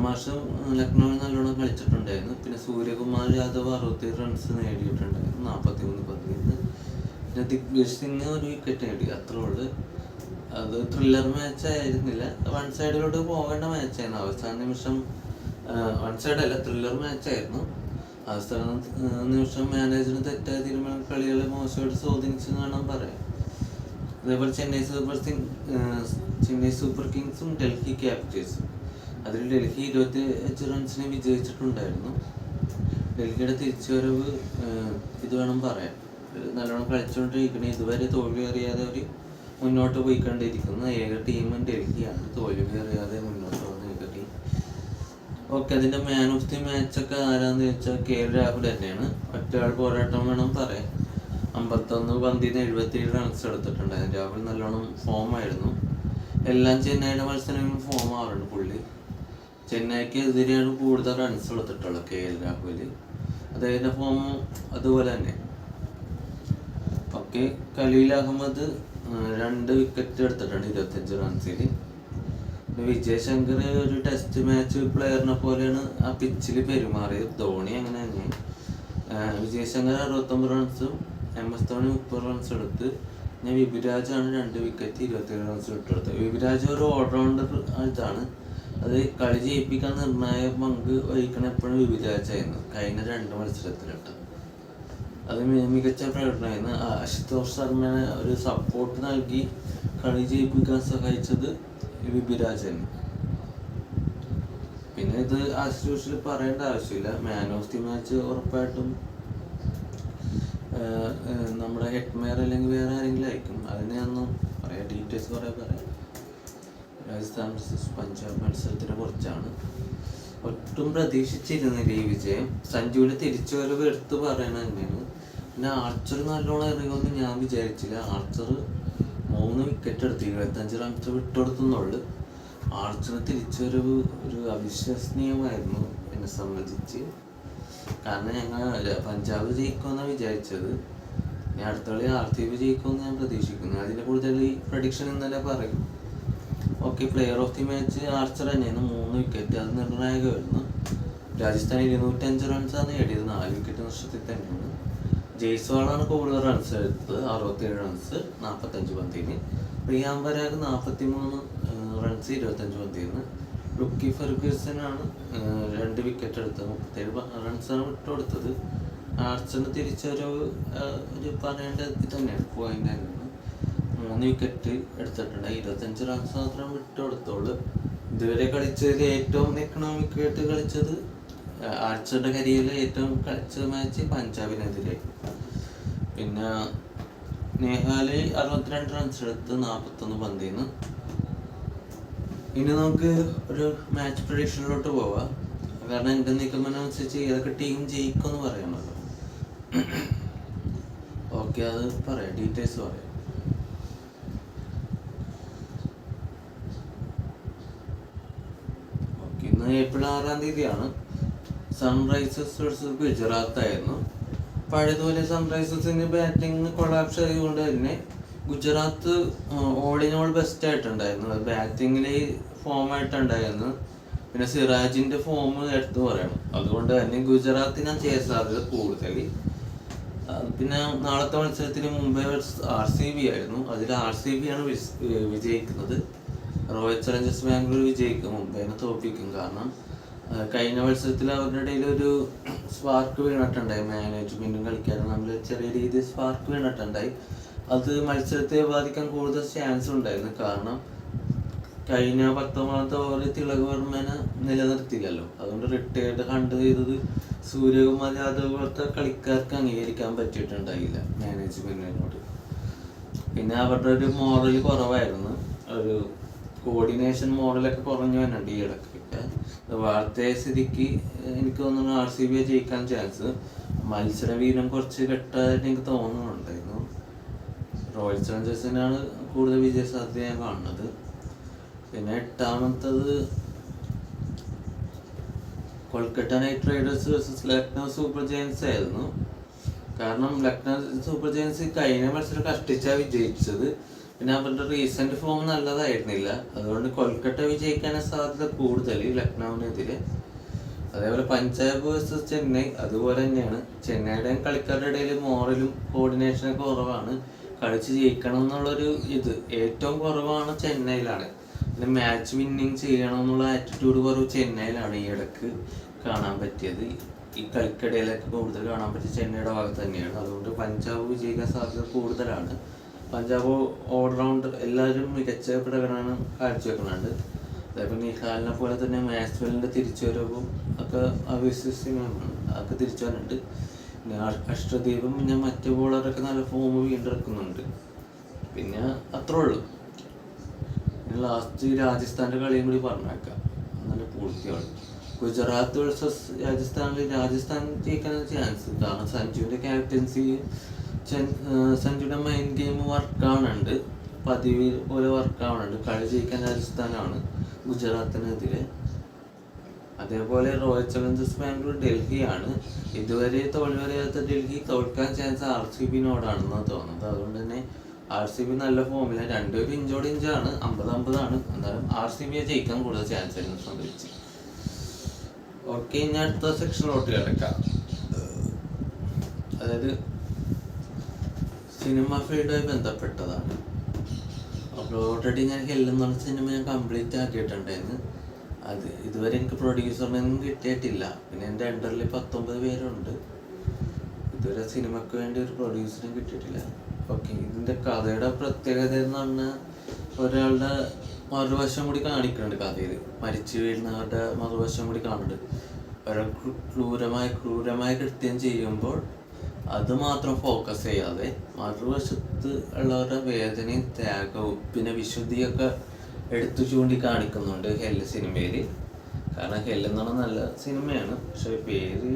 മാഷ് ലക്നൌവിൽ നല്ലോണം കളിച്ചിട്ടുണ്ടായിരുന്നു. പിന്നെ സൂര്യകുമാർ യാദവ് അറുപത്തി റൺസ് നേടിയിട്ടുണ്ടായിരുന്നു നാൽപ്പത്തി മൂന്ന് പന്തിന്ന് പിന്നെ ദിഗ്വിജ് സിംഗ് ഒരു വിക്കറ്റ് നേടി. അത്രേ ഉള്ളു. അത് ത്രില്ലർ മാച്ച് ആയിരുന്നില്ല. വൺ സൈഡിലോട്ട് പോകേണ്ട മാച്ചായിരുന്നു അവസാന നിമിഷം വൺ സൈഡ് അല്ല ത്രില്ലർ മാച്ചായിരുന്നു അവസാന നിമിഷം മാനേജറിന് തെറ്റായ തീരുമാനം കളികളെ മോശമായിട്ട് സ്വാധീനിച്ചെന്ന് വേണം പറയാം. അതേപോലെ ചെന്നൈ സൂപ്പർ സിംഗ് ചെന്നൈ സൂപ്പർ കിങ്സും ഡൽഹി ക്യാപിറ്റൽസും. അതിൽ ഡൽഹി ഇരുപത്തി അഞ്ച് റൺസിന് വിജയിച്ചിട്ടുണ്ടായിരുന്നു. ഡൽഹിയുടെ തിരിച്ചുവരവ് ഇത് വേണം പറയാൻ. ഒരു നല്ലോണം കളിച്ചുകൊണ്ടിരിക്കണ ഇതുവരെ തോൽവി അറിയാതെ അവർ മുന്നോട്ട് പോയിക്കൊണ്ടിരിക്കുന്ന. ഏക ടീമും ഡൽഹിയാണ്. തോൽവി അറിയാതെ മുന്നോട്ട് പോകുന്ന ഏക ടീം. ഓക്കെ അതിന്റെ മാൻ ഓഫ് ദി മാച്ചൊക്കെ ആരാന്ന് ചോദിച്ചാൽ കെ എൽ രാഹുൽ തന്നെയാണ്. ഒറ്റയാൾ പോരാട്ടം വേണം പറയാൻ. അമ്പത്തൊന്ന് പന്തിന് എഴുപത്തിയേഴ് റൺസ് എടുത്തിട്ടുണ്ടായിരുന്നു. രാഹുൽ നല്ലോണം ഫോം ആയിരുന്നു. എല്ലാം ചെന്നൈയുടെ മത്സരങ്ങളും ഫോം ആവാറുണ്ട് പുള്ളി. ചെന്നൈക്ക് എതിരെയാണ് കൂടുതൽ റൺസ് എടുത്തിട്ടുള്ളത് കെ എൽ രാഹുൽ അദ്ദേഹത്തിന്റെ ഫോം അതുപോലെ തന്നെ. ഓക്കെ കലീൽ അഹമ്മദ് രണ്ട് വിക്കറ്റ് എടുത്തിട്ടുണ്ട് ഇരുപത്തഞ്ച് റൺസിൽ വിജയ് ശങ്കർ ഒരു ടെസ്റ്റ് മാച്ച് പ്ലെയറിനെ പോലെയാണ് ആ പിച്ചിൽ പെരുമാറിയത്. ധോണി അങ്ങനെ തന്നെ. വിജയ് ശങ്കർ അറുപത്തൊമ്പത് റൺസും എം എസ് ധോണി മുപ്പത് റൺസ് എടുത്ത്. ഞാൻ വിപുരാജാണ് രണ്ട് വിക്കറ്റ് ഇരുപത്തേഴ് റൺസ് ഇട്ടെടുത്തത് വിപുരാജ് ഒരു ഓൾറൗണ്ടർ ഇതാണ്. അത് കളി ജയിപ്പിക്കാൻ നിർണായക പങ്ക് വഹിക്കണ എപ്പോഴും വിഭജാച്ചായിരുന്നു കഴിഞ്ഞ രണ്ട് മത്സരത്തിലിട്ട്. അത് മികച്ച പ്രകടനമായിരുന്നു. അശുതോഷ് ശർമ്മനെ ഒരു സപ്പോർട്ട് നൽകി കളി ജയിപ്പിക്കാൻ സഹായിച്ചത് വിപിരാജൻ. പിന്നെ ഇത് അശുതോഷിൽ പറയേണ്ട ആവശ്യമില്ല. മാൻ ഓഫ് ദി മാച്ച് ഉറപ്പായിട്ടും നമ്മുടെ ഹെഡ്മെയർ അല്ലെങ്കിൽ വേറെ ആരെങ്കിലും ആയിരിക്കും. അതിനെ ഒന്നും പറയാം ഡീറ്റെയിൽസ് കുറേ പറയാം. രാജസ്ഥാൻ വേഴ്സസ് പഞ്ചാബ് മത്സരത്തിനെ കുറിച്ചാണ്. ഒട്ടും പ്രതീക്ഷിച്ചിരുന്നില്ല ഈ വിജയം. സഞ്ജുവിന്റെ തിരിച്ചുവരവ് എടുത്തു പറയണ തന്നെയാണ്. പിന്നെ ആർച്ചർ നല്ലോണം ഇറങ്ങുമെന്ന് ഞാൻ വിചാരിച്ചില്ല. ആർച്ചർ മൂന്ന് വിക്കറ്റ് എടുത്ത്. ഇരുപത്തഞ്ച് റൺസ് വിട്ടുകൊടുത്തുന്നുള്ളു. ആർച്ചറിന് തിരിച്ചുവരവ് ഒരു അവിശ്വസനീയമായിരുന്നു എന്നെ സംബന്ധിച്ച്. കാരണം ഞങ്ങൾ പഞ്ചാബ് ജയിക്കുമെന്നാണ് വിചാരിച്ചത്. ഇനി അടുത്ത കളി ആർ സി ബി ജയിക്കുമെന്ന് ഞാൻ പ്രതീക്ഷിക്കുന്നു. അതിന്റെ കൂടുതൽ പ്രഡിക്ഷൻ ഇന്നലെ പറയും. Okay player of the match Archer തന്നെയായിരുന്നു മൂന്ന് വിക്കറ്റ് അത് നിർണായകമായിരുന്നു രാജസ്ഥാൻ ഇരുന്നൂറ്റഞ്ച് റൺസാണ് നേടിയത്. നാല് വിക്കറ്റ് നഷ്ടത്തിൽ തന്നെയാണ്. ജയ്സ്വാളാണ് കൂടുതൽ റൺസ് എടുത്തത്. അറുപത്തിയേഴ് റൺസ് നാൽപ്പത്തഞ്ച് പന്തിന്. പ്രിയാംബരാഗ് നാൽപ്പത്തി മൂന്ന് റൺസ് ഇരുപത്തഞ്ച് പന്തിന്. ലുക്കി ഫെർഗ്യൂസനാണ് ആണ് രണ്ട് വിക്കറ്റ് എടുത്തത്. മുപ്പത്തേഴ് റൺസാണ് വിട്ടുകൊടുത്തത്. ആർച്ചറിന് തിരിച്ചൊരു ഒരു പറയേണ്ട ഇത് തന്നെയാണ്. പോയിന്റ് തന്നെയാണ് മൂന്ന് വിക്കറ്റ് എടുത്തിട്ടുണ്ട്. ഇരുപത്തഞ്ച് റൺസ് മാത്രം വിട്ടുകൊടുത്തോളൂ. ഇതുവരെ കളിച്ചതിൽ ഏറ്റവും എക്കണോമിക് ആയിട്ട് കളിച്ചത് ആർച്ചറുടെ കരിയറിൽ ഏറ്റവും കളിച്ച മാച്ച് പഞ്ചാബിനെതിരെ. പിന്നെ നേഹാൽ അറുപത്തിരണ്ട് റൺസ് എടുത്ത് നാൽപ്പത്തൊന്ന് പന്തിൽ നിന്ന് ഇനി നമുക്ക് ഒരു മാച്ച് പ്രഡിക്ഷനിലോട്ട് പോവാം. കാരണം എന്റെ നിഗമനം അനുസരിച്ച് ഏതൊക്കെ ടീം ജയിക്കുമെന്ന് പറയണല്ലോ ഓക്കെ അത് പറയാം. ഡീറ്റെയിൽസ് പറയാം ഓക്കെ ഇന്ന് ഏപ്രിൽ ആറാം തീയതിയാണ്. സൺറൈസേഴ്സ് വേഴ്സസ് ഗുജറാത്ത് ആയിരുന്നു. പഴയതുപോലെ സൺറൈസേഴ്സിന്റെ ബാറ്റിംഗ് കൊളാപ്സ് ആയതുകൊണ്ട് തന്നെ Gujarat all in all best ആയിട്ടുണ്ടായിരുന്നു. ബാറ്റിങ്ങിൽ ഫോം ആയിട്ടുണ്ടായിരുന്നു. പിന്നെ സിറാജിന്റെ ഫോം എടുത്തു പറയണം. അതുകൊണ്ട് തന്നെ ഗുജറാത്തിനാണ് ചെയ്യാൻ സാധ്യത കൂടുതൽ. പിന്നെ നാളത്തെ മത്സരത്തിൽ മുംബൈ ആർ സി ബി ആയിരുന്നു. അതിൽ ആർ സി ബി ആണ് വിജയിക്കുന്നത്. റോയൽ ചലഞ്ചേഴ്സ് ബാംഗ്ലൂർ വിജയിക്കും. മുംബൈനെ തോൽപ്പിക്കും. കാരണം കഴിഞ്ഞ മത്സരത്തിൽ അവരുടെ ഇടയിൽ ഒരു സ്പാർക്ക് വീണിട്ടുണ്ടായി. മാനേജ്മെന്റും കളിക്കാനും നമ്മൾ ചെറിയ രീതിയിൽ സ്പാർക്ക് വീണിട്ടുണ്ടായി. അത് മത്സരത്തെ ബാധിക്കാൻ കൂടുതൽ ചാൻസ് ഉണ്ടായിരുന്നു. കാരണം കഴിഞ്ഞ പത്തൊമ്പതാമത്തെ ഓവറിൽ തിലക് വർമ്മനെ നിലനിർത്തിയില്ലല്ലോ. അതുകൊണ്ട് റിട്ടയർഡ് കണ്ട് ചെയ്തത് സൂര്യകുമാർ യാദവ് പോലത്തെ കളിക്കാർക്ക് അംഗീകരിക്കാൻ പറ്റിയിട്ടുണ്ടായില്ല മാനേജ്മെന്റിനോട് പിന്നെ അവരുടെ ഒരു മോറൽ കുറവായിരുന്നു. ഒരു കോർഡിനേഷൻ മോഡലൊക്കെ കുറഞ്ഞു വന്നുണ്ട് ഈ ഇടയ്ക്ക് വാർത്തയെ സ്ഥിതിക്ക് എനിക്ക് തോന്നുന്നു ആർ സി ബി ജയിക്കാൻ ചാൻസ് മത്സര വീരം കുറച്ച് കെട്ടായിട്ട് എനിക്ക് തോന്നുന്നുണ്ടായിരുന്നു. റോയൽ ചലഞ്ചേഴ്സിനാണ് കൂടുതൽ വിജയ സാധ്യത ഞാൻ കാണുന്നത്. പിന്നെ എട്ടാമത്തത് Kolkata knight riders versus Lucknow super giants ആയിരുന്നു. കാരണം ലക്നൗ സൂപ്പർ ജയൻസ് കഴിഞ്ഞ മത്സരം കഷ്ടിച്ചാണ് വിജയിച്ചത്. പിന്നെ അവരുടെ റീസെന്റ് ഫോം നല്ലതായിരുന്നില്ല. അതുകൊണ്ട് കൊൽക്കട്ട വിജയിക്കാനുള്ള സാധ്യത കൂടുതൽ ലക്നൌവിനെതിരെ. അതേപോലെ പഞ്ചാബ് വേഴ്സസ് ചെന്നൈ അതുപോലെ തന്നെയാണ്. ചെന്നൈയുടെയും കളിക്കാരുടെ ഇടയിൽ മോറലും കോർഡിനേഷനൊക്കെ കുറവാണ്. കളിച്ച് ജയിക്കണം എന്നുള്ളൊരു ഇത് ഏറ്റവും കുറവാണ് ചെന്നൈയിലാണ്. പിന്നെ മാച്ച് വിന്നിങ് ചെയ്യണം എന്നുള്ള ആറ്റിറ്റ്യൂഡ് കുറവ് ചെന്നൈയിലാണ് ഈ ഇടയ്ക്ക് കാണാൻ പറ്റിയത്. ഈ കളിക്കിടയിലൊക്കെ കൂടുതൽ കാണാൻ പറ്റിയ ചെന്നൈയുടെ ഭാഗത്ത് തന്നെയാണ്. അതുകൊണ്ട് പഞ്ചാബ് വിജയിക്കാൻ സാധ്യത കൂടുതലാണ്. പഞ്ചാബ് ഓൾറൗണ്ട് എല്ലാവരും മികച്ച പ്രകടനം കാഴ്ചവെക്കുന്നുണ്ട്. അതേപോലെ നിഹാലിനെ പോലെ തന്നെ മാക്സ്വെല്ലിന്റെ തിരിച്ചുവരവും ഒക്കെ അവിശ്വസനീയമാണ് അതൊക്കെ തിരിച്ചു വന്നിട്ടുണ്ട്. പിന്നെ അ- അഷ്ടദീപും പിന്നെ മറ്റു ബോളറൊക്കെ നല്ല ഫോം വീണ്ടെടുക്കുന്നുണ്ട്. പിന്നെ അത്രേ ഉള്ളൂ. ലാസ്റ്റ് രാജസ്ഥാന്റെ കളിയും കൂടി പറഞ്ഞേക്കാം. നല്ല പൂർത്തിയാണ് ഗുജറാത്ത് വേഴ്സസ് രാജസ്ഥാനിൽ രാജസ്ഥാൻ ജയിക്കാൻ ചാൻസ് കാരണം സഞ്ജുവിന്റെ ക്യാപ്റ്റൻസി സഞ്ജുയുടെ മൈൻഡ് ഗെയിം വർക്ക് ആവുന്നുണ്ട് പതിവ് പോലെ വർക്ക് ആവുന്നുണ്ട് കളി ജയിക്കാൻ രാജസ്ഥാനാണ് ഗുജറാത്തിനെതിരെ. അതേപോലെ റോയൽ ചലഞ്ചേഴ്സ് ബാംഗ്ലൂർ ഡൽഹിയാണ്. ഇതുവരെ തോൽവരയാത്ത ഡൽഹി തോൽക്കാൻ ചാൻസ് ആർ സി ബിനോടാണെന്നാണ് തോന്നുന്നത്. അതുകൊണ്ട് തന്നെ ആർ സി ബി നല്ല ഫോമിലാണ് രണ്ടുപേരും ഇഞ്ചോട് ഇഞ്ചാണ് അമ്പത് അമ്പതാണ്. എന്നാലും ആർ സി ബിയെ ജയിക്കാൻ കൂടുതൽ ചാൻസ് ആയിരുന്നു സംഭവിച്ചു ഓക്കെ ഇനി അടുത്ത സെക്ഷനിലോട്ട് കിടക്കാം. അതായത് സിനിമ ഫീൽഡുമായി ബന്ധപ്പെട്ടതാണ്. അപ്പോൾ ഓൾറെഡി ഞാൻ ഹെല്ലെന്ന് പറഞ്ഞ സിനിമ ഞാൻ കംപ്ലീറ്റ് ആക്കിയിട്ടുണ്ടായിരുന്നു. അത് ഇതുവരെ എനിക്ക് പ്രൊഡ്യൂസറിനൊന്നും കിട്ടിയിട്ടില്ല. പിന്നെ എന്റെ അണ്ടറിൽ പത്തൊമ്പത് പേരുണ്ട്. ഇതുവരെ സിനിമയ്ക്ക് വേണ്ടി ഒരു പ്രൊഡ്യൂസറും കിട്ടിയിട്ടില്ല. ഓക്കെ ഇതിന്റെ കഥയുടെ പ്രത്യേകത എന്ന് പറഞ്ഞാൽ ഒരാളുടെ മറുവശം കൂടി കാണിക്കുന്നുണ്ട് കഥയിൽ മരിച്ചു വീഴുന്നവരുടെ മറുവശം കൂടി കാണുന്നുണ്ട്. ഒരാൾ ക്രൂരമായി ക്രൂരമായി കൃത്യം ചെയ്യുമ്പോൾ അത് മാത്രം ഫോക്കസ് ചെയ്യാതെ മറുവശത്ത് ഉള്ളവരുടെ വേദനയും ത്യാഗവും പിന്നെ വിശുദ്ധിയൊക്കെ എടുത്തു ചൂണ്ടി കാണിക്കുന്നുണ്ട് ഹെല്ല് സിനിമയിൽ കാരണം ഹെല്ല് പറഞ്ഞാൽ നല്ല സിനിമയാണ്. പക്ഷേ പേര്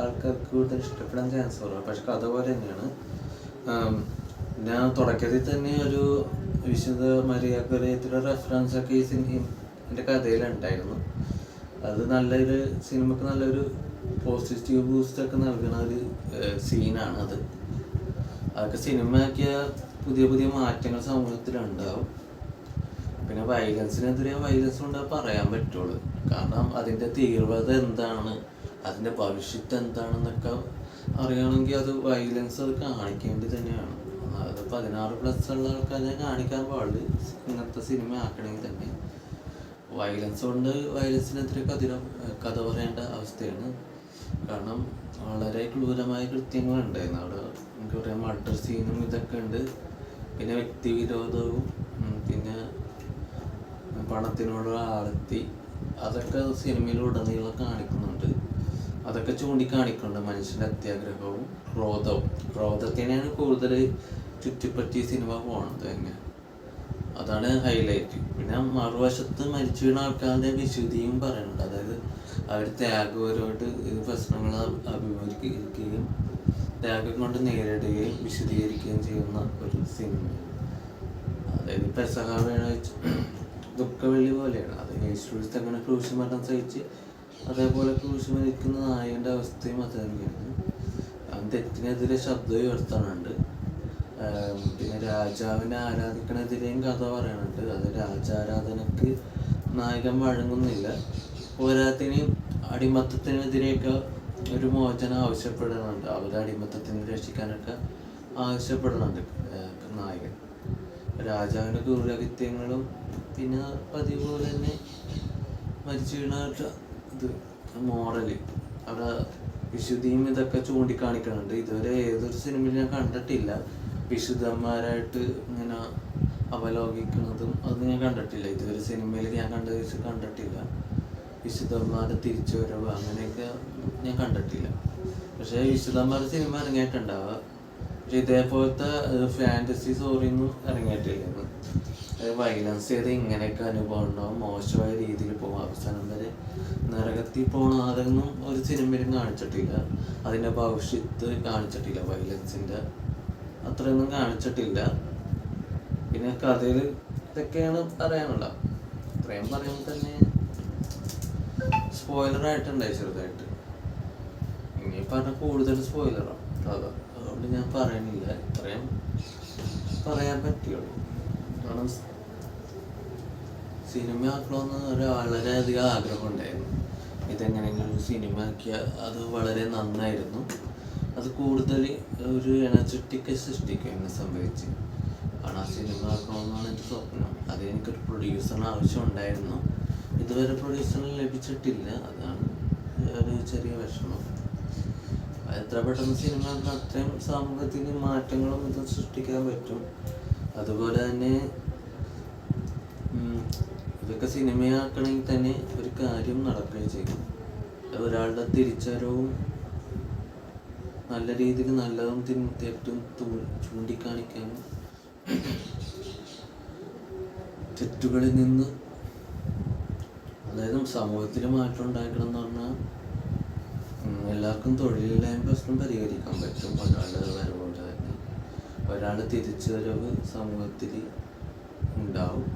ആൾക്കാർക്ക് കൂടുതൽ ഇഷ്ടപ്പെടാൻ ചാൻസ് കുറവാണ് പക്ഷെ കഥ പോലെ തന്നെയാണ്. ഞാൻ തുടക്കത്തിൽ തന്നെ ഒരു വിശുദ്ധ മര്യാദ റെഫറൻസ് ഒക്കെ ഈ സിനിമ എന്റെ കഥയിലുണ്ടായിരുന്നു. അത് നല്ലൊരു സിനിമക്ക് നല്ലൊരു പോസിറ്റീവ് ബൂസ്റ്റ് ഒക്കെ നൽകുന്ന ഒരു സീനാണ് അത്. അതൊക്കെ സിനിമയാക്കിയ പുതിയ പുതിയ മാറ്റങ്ങൾ സമൂഹത്തിലുണ്ടാവും. പിന്നെ വയലൻസിനെതിരെ വൈലൻസ് കൊണ്ട് പറയാൻ പറ്റുള്ളൂ. കാരണം അതിന്റെ തീവ്രത എന്താണ്? അതിന്റെ ഭവിഷ്യത്ത് എന്താണെന്നൊക്കെ അറിയണമെങ്കിൽ അത് വൈലൻസ് അത് കാണിക്കേണ്ടി തന്നെയാണ്. അത് പതിനാറ് പ്ലസ് ഉള്ള ആൾക്കാരെ കാണിക്കാൻ പാടില്ല ഇങ്ങനത്തെ സിനിമ ആക്കണമെങ്കിൽ തന്നെ. വയലൻസ് കൊണ്ട് വയലൻസിനെതിരെ കഥ കഥ പറയേണ്ട അവസ്ഥയാണ്. കാരണം വളരെ ക്രൂരമായ കൃത്യങ്ങളുണ്ടായിരുന്നു. അവിടെ എനിക്ക് പറയാം മർഡർ സീനും ഇതൊക്കെ ഉണ്ട്. പിന്നെ വ്യക്തിവിരോധവും പിന്നെ പണത്തിനോടുള്ള ആർത്തി. അതൊക്കെ സിനിമയിലുടനീളം കാണിക്കുന്നുണ്ട്. അതൊക്കെ ചൂണ്ടിക്കാണിക്കുന്നുണ്ട്. മനുഷ്യന്റെ അത്യാഗ്രഹവും ക്രോധവും. ക്രോധത്തിനെയാണ് കൂടുതൽ ചുറ്റിപ്പറ്റി സിനിമ പോണത് തന്നെ. അതാണ് ഹൈലൈറ്റ് പിന്നെ മറുവശത്ത് മരിച്ചു വീണ ആൾക്കാരുടെ വിശുദ്ധിയും പറയുന്നുണ്ട്. അതായത് അവർ ത്യാഗപരമായിട്ട് പ്രശ്നങ്ങൾ അഭിമുഖീകരിക്കുകയും ത്യാഗം കൊണ്ട് നേരിടുകയും വിശദീകരിക്കുകയും ചെയ്യുന്ന ഒരു സിനിമ അതായത് പെസഹ വ്യാഴാഴ്ച ദുഃഖവെള്ളി പോലെയാണ്. അത് യേശുക്രിസ്തു അങ്ങനെ ക്രൂശ് മരണം സഹിച്ച് അതേപോലെ ക്രൂശ് മരിക്കുന്ന നായന്റെ അവസ്ഥയും അത് തന്നെയാണ്. അവൻ തെറ്റിനെതിരെ ശബ്ദം ഉയർത്താനുണ്ട്. പിന്നെ രാജാവിനെ ആരാധിക്കണെതിരെയും കഥ പറയാനുണ്ട് അത് രാജാരാധനക്ക് നായകൻ വഴങ്ങുന്നില്ല. പോരാത്തിന് അടിമത്തത്തിനെതിരെയൊക്കെ ഒരു മോചനം ആവശ്യപ്പെടുന്നുണ്ട്. അവരെ അടിമത്തത്തിന് രക്ഷിക്കാനൊക്കെ ആവശ്യപ്പെടുന്നുണ്ട് നായകൻ. രാജാവിന്റെ ക്രൂരകൃത്യങ്ങളും പിന്നെ പതിവ് പോലെ തന്നെ മരിച്ചു വീണവരുടെ ഇത് മോറൽ അവിടെ വിശുദ്ധിയും ഇതൊക്കെ ചൂണ്ടിക്കാണിക്കുന്നുണ്ട്. ഇതുവരെ ഏതൊരു സിനിമയിലും ഞാൻ കണ്ടിട്ടില്ല. വിശുദ്ധന്മാരായിട്ട് ഇങ്ങനെ അവലോകിക്കുന്നതും അത് ഞാൻ കണ്ടിട്ടില്ല. ഇതുവരെ സിനിമയിൽ ഞാൻ കണ്ട വെച്ച് കണ്ടിട്ടില്ല. തിരിച്ചു തിരിച്ചുവരവ് അങ്ങനെയൊക്കെ ഞാൻ കണ്ടിട്ടില്ല. പക്ഷേ വിശുദ്ധന്മാരുടെ സിനിമ ഇറങ്ങിയിട്ടുണ്ടാവുക. പക്ഷെ ഇതേപോലത്തെ ഫാന്റസി സ്റ്റോറിയൊന്നും ഇറങ്ങിയിട്ടില്ലായിരുന്നു വയലൻസ് ചെയ്ത് ഇങ്ങനെയൊക്കെ അനുഭവം ഉണ്ടാവും. മോശമായ രീതിയിൽ പോകും. അവസാനം വരെ നരകത്തിൽ പോകണം അതൊന്നും ഒരു സിനിമയിലും കാണിച്ചിട്ടില്ല. അതിന്റെ ഭവിഷ്യത്ത് കാണിച്ചിട്ടില്ല. വയലൻസിന്റെ അത്രയൊന്നും കാണിച്ചിട്ടില്ല. പിന്നെ കഥയിൽ ഇതൊക്കെയാണ് പറയാനുള്ള ഇത്രയും പറയുമ്പോൾ തന്നെ സ്പോയിലർ ആയിട്ടുണ്ടായി ചെറുതായിട്ട്. ഇനി പറഞ്ഞ കൂടുതൽ സ്പോയിലറാണ് കഥ അതുകൊണ്ട് ഞാൻ പറയണില്ല ഇത്രയും പറയാൻ പറ്റുള്ളൂ. കാരണം സിനിമ ആക്കണമെന്ന് വളരെയധികം ആഗ്രഹമുണ്ടായിരുന്നു. ഇതെങ്ങനെയെങ്കിലും സിനിമ ആക്കിയാൽ അത് വളരെ നന്നായിരുന്നു. അത് കൂടുതൽ ഒരു എനർജറ്റിക് സൃഷ്ടിക്കും എന്നെ സംബന്ധിച്ച് കാരണം ആ സിനിമ ആക്കണമെന്നാണ് എന്റെ സ്വപ്നം. അത് എനിക്കൊരു പ്രൊഡ്യൂസറിന് ആവശ്യം ഉണ്ടായിരുന്നു ഇതുവരെ പ്രൊഡ്യൂസറിന് ലഭിച്ചിട്ടില്ല. അതാണ് ഒരു ചെറിയ വിഷമം. എത്ര പെട്ടെന്ന് സിനിമ അത്രയും സമൂഹത്തിന് മാറ്റങ്ങളും ഇത് സൃഷ്ടിക്കാൻ പറ്റും. അതുപോലെ തന്നെ ഇതൊക്കെ സിനിമയാക്കണമെങ്കിൽ തന്നെ ഒരു കാര്യം നടക്കുകയും ചെയ്യും. ഒരാളുടെ തിരിച്ചറിവും നല്ല രീതിയിൽ നല്ലതും തെറ്റും ചൂണ്ടിക്കാണിക്കാനും തെറ്റുകളിൽ നിന്ന് അതായത് സമൂഹത്തിൽ മാറ്റം ഉണ്ടാക്കണം എന്ന് പറഞ്ഞാൽ എല്ലാവർക്കും തൊഴിലില്ലായ്മ പ്രശ്നം പരിഹരിക്കാൻ പറ്റും. ഒരാളുടെ വരവുകൊണ്ട് തന്നെ. ഒരാളുടെ തിരിച്ചുവരവ് സമൂഹത്തിൽ ഉണ്ടാവും.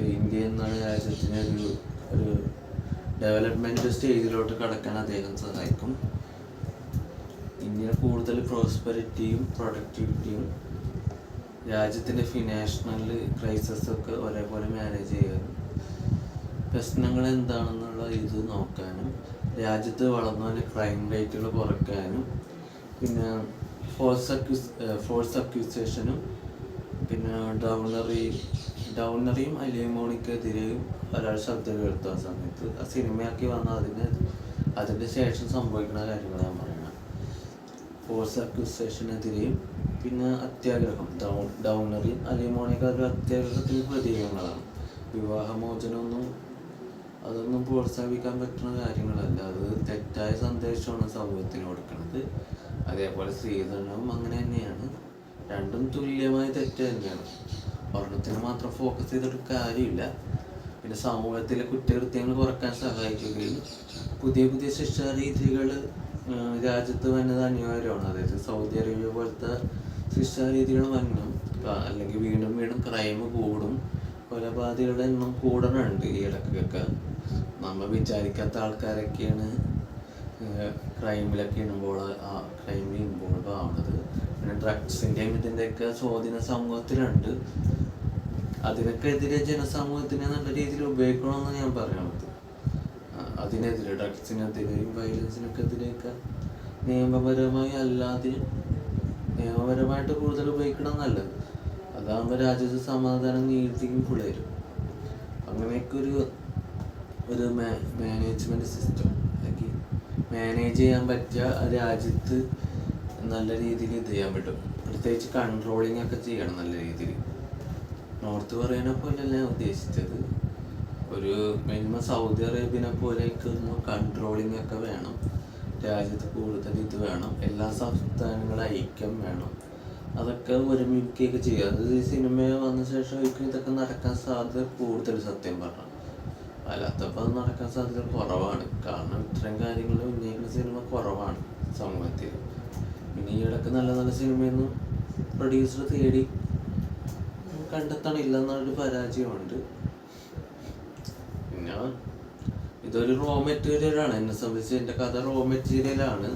ഇന്ത്യ എന്ന രാജ്യത്തിന് ഒരു ഒരു ഡെവലപ്മെന്റ് സ്റ്റേജിലോട്ട് കടക്കാൻ അദ്ദേഹം സഹായിക്കും. ഇന്ത്യ കൂടുതൽ പ്രോസ്പെരിറ്റിയും പ്രൊഡക്ടിവിറ്റിയും രാജ്യത്തിന്റെ ഫിനാൻഷ്യൽ ക്രൈസിസ് ഒക്കെ ഒരേപോലെ മാനേജ് ചെയ്യാനും പ്രശ്നങ്ങൾ എന്താണെന്നുള്ള ഇത് നോക്കാനും രാജ്യത്ത് വളർന്നവന്റെ ക്രൈം റേറ്റുകൾ കുറയ്ക്കാനും പിന്നെ ഫോഴ്സ് അക്യൂസ് ഫോഴ്സ് അക്യൂസേഷനും പിന്നെ ഡൗണറി ഡൗണറിയും അലിയമോണിക്കെതിരെയും ഒരാൾ ശബ്ദം ഉയർത്തുന്ന സമയത്ത് ആ സിനിമയാക്കി വന്ന അതിന് അതിന്റെ ശേഷം സംഭവിക്കുന്ന കാര്യങ്ങളാണ്. ഫോഴ്സ് അക്യൂസേഷനെതിരെയും പിന്നെ അത്യാഗ്രഹം ഡൗൺ ഡൗണറി അലിമോണിക ഒരു അത്യാഗ്രഹത്തിന് പ്രതീകങ്ങളാണ്. വിവാഹമോചനമൊന്നും അതൊന്നും പ്രോത്സാഹിപ്പിക്കാൻ പറ്റുന്ന കാര്യങ്ങളല്ല. അത് തെറ്റായ സന്ദേശമാണ് സമൂഹത്തിന് കൊടുക്കുന്നത് അതേപോലെ സ്ത്രീധനവും അങ്ങനെ തന്നെയാണ്. രണ്ടും തുല്യമായ തെറ്റ് തന്നെയാണ്. ഒരെണ്ണത്തിന് മാത്രം ഫോക്കസ് ചെയ്തിട്ട് കാര്യമില്ല. പിന്നെ സമൂഹത്തിലെ കുറ്റകൃത്യങ്ങൾ കുറയ്ക്കാൻ സഹായിക്കുകയും പുതിയ പുതിയ ശിക്ഷാരീതികൾ രാജ്യത്ത് വന്നത് അനിവാര്യമാണ്. അതായത് സൗദി അറേബ്യ പോലത്തെ ശിക്ഷാരീതികൾ വരണം അല്ലെങ്കിൽ വീണ്ടും വീണ്ടും ക്രൈം കൂടും. കൊലപാതകളുടെ എണ്ണം കൂടണുണ്ട് ഈ ഇടയ്ക്കൊക്കെ നമ്മൾ വിചാരിക്കാത്ത ആൾക്കാരൊക്കെയാണ് ക്രൈമിലൊക്കെ ഇൻവോൾവ് ക്രൈമിൽ ഇൻവോൾവ് ആവുന്നത് പിന്നെ ഡ്രഗ്സിന്റെയും ഇതിന്റെയൊക്കെ സ്വാധീന സമൂഹത്തിലുണ്ട്. അതിനൊക്കെ എതിരെ ജനസമൂഹത്തിനെ നല്ല രീതിയിൽ ഉപയോഗിക്കണമെന്ന് ഞാൻ പറയണത് ആ, അതിനെതിരെ ഡ്രഗ്സിനെതിരെയും വയലൻസിനൊക്കെ എതിരെയൊക്കെ നിയമപരമായി അല്ലാതെ നിയമപരമായിട്ട് കൂടുതൽ ഉപയോഗിക്കണം നല്ലത് അതാകുമ്പോൾ രാജ്യത്ത് സമാധാനം നീതിയും പുലരും അങ്ങനെയൊക്കെ ഒരു ഒരു മാനേജ്മെന്റ് സിസ്റ്റം അല്ലെങ്കിൽ മാനേജ് ചെയ്യാൻ പറ്റിയ രാജ്യത്ത് നല്ല രീതിയിൽ ഇത് ചെയ്യാൻ പറ്റും. പ്രത്യേകിച്ച് കൺട്രോളിങ് ഒക്കെ ചെയ്യണം നല്ല രീതിയിൽ. നോർത്ത് കൊറിയനെ പോലെയല്ല ഞാൻ ഉദ്ദേശിച്ചത്. ഒരു മിനിമം സൗദി അറേബ്യനെ പോലെയൊക്കെ കൺട്രോളിങ് ഒക്കെ വേണം. രാജ്യത്ത് കൂടുതൽ ഇത് വേണം. എല്ലാ സംസ്ഥാനങ്ങളും ഐക്യം വേണം. അതൊക്കെ ഒരുമിക്കുകയൊക്കെ ചെയ്യുക അത് ഈ സിനിമ വന്ന ശേഷം ഇതൊക്കെ നടക്കാൻ സാധ്യത കൂടുതൽ സത്യം പറഞ്ഞു. അല്ലാത്തപ്പോൾ അത് നടക്കാൻ സാധ്യത കുറവാണ്. കാരണം ഇത്തരം കാര്യങ്ങൾ ഉന്നയിക്കുന്ന സിനിമ കുറവാണ് സമൂഹത്തിൽ. പിന്നെ ഈ ഇടയ്ക്ക് നല്ല നല്ല സിനിമയൊന്നും പ്രൊഡ്യൂസർ തേടി കണ്ടെത്തണില്ല എന്നൊരു പരാജയമുണ്ട്. ഇതൊരു റോ മെറ്റീരിയലാണ് എന്നെ സംബന്ധിച്ച് എന്റെ കഥ റോ മെറ്റീരിയലാണ്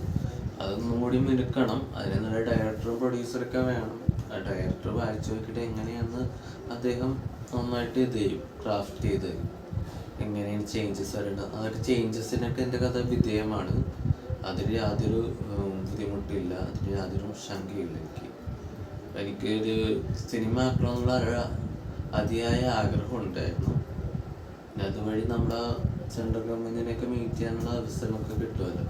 അതൊന്നും കൂടി മിനുക്കണം. അതിനെ നല്ല ഡയറക്ടറും പ്രൊഡ്യൂസറൊക്കെ വേണം. ആ ഡയറക്ടർ വായിച്ചു നോക്കിയിട്ട് എങ്ങനെയാന്ന് അദ്ദേഹം നന്നായിട്ട് ഇത് ചെയ്യും ക്രാഫ്റ്റ് ചെയ്ത്. എങ്ങനെയാണ് ചേഞ്ചസ് വരേണ്ടത്? അതൊരു ചേഞ്ചസിനൊക്കെ എന്റെ കഥ വിധേയമാണ്. അതിൽ യാതൊരു ബുദ്ധിമുട്ടില്ല. അതിൽ യാതൊരു ശങ്കയില്ല എനിക്ക്. എനിക്കൊരു സിനിമ ആക്കണമെന്നുള്ള അതിയായ ആഗ്രഹം ഉണ്ടായിരുന്നു. അതുവഴി നമ്മുടെ സെൻട്രൽ ഗവൺമെന്റിനെയൊക്കെ മീറ്റ് ചെയ്യാനുള്ള അവസരമൊക്കെ കിട്ടുമല്ലോ.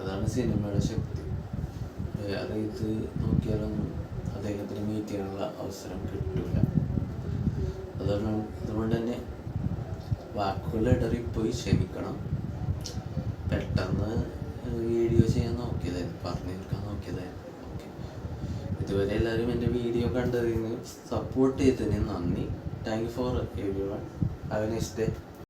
അതാണ് സിനിമയുടെ ശക്തി. വേറെ ഇത് നോക്കിയാലൊന്നും അദ്ദേഹത്തിന് മീറ്റ് ചെയ്യാനുള്ള അവസരം കിട്ടില്ല അതുകൊണ്ട് അതുകൊണ്ട് തന്നെ വാക്കുകൾ ഇടറിപ്പോയി ക്ഷമിക്കണം. പെട്ടെന്ന് വീഡിയോ ചെയ്യാൻ നോക്കിയതായിരുന്നു. പറഞ്ഞു തീർക്കാൻ നോക്കിയതായിരുന്നു. ഓക്കെ ഇതുവരെ എല്ലാവരും എന്റെ വീഡിയോ കണ്ടതിന് സപ്പോർട്ട് ചെയ്തതിന് നന്ദി. Thank you for everyone. Have a nice day.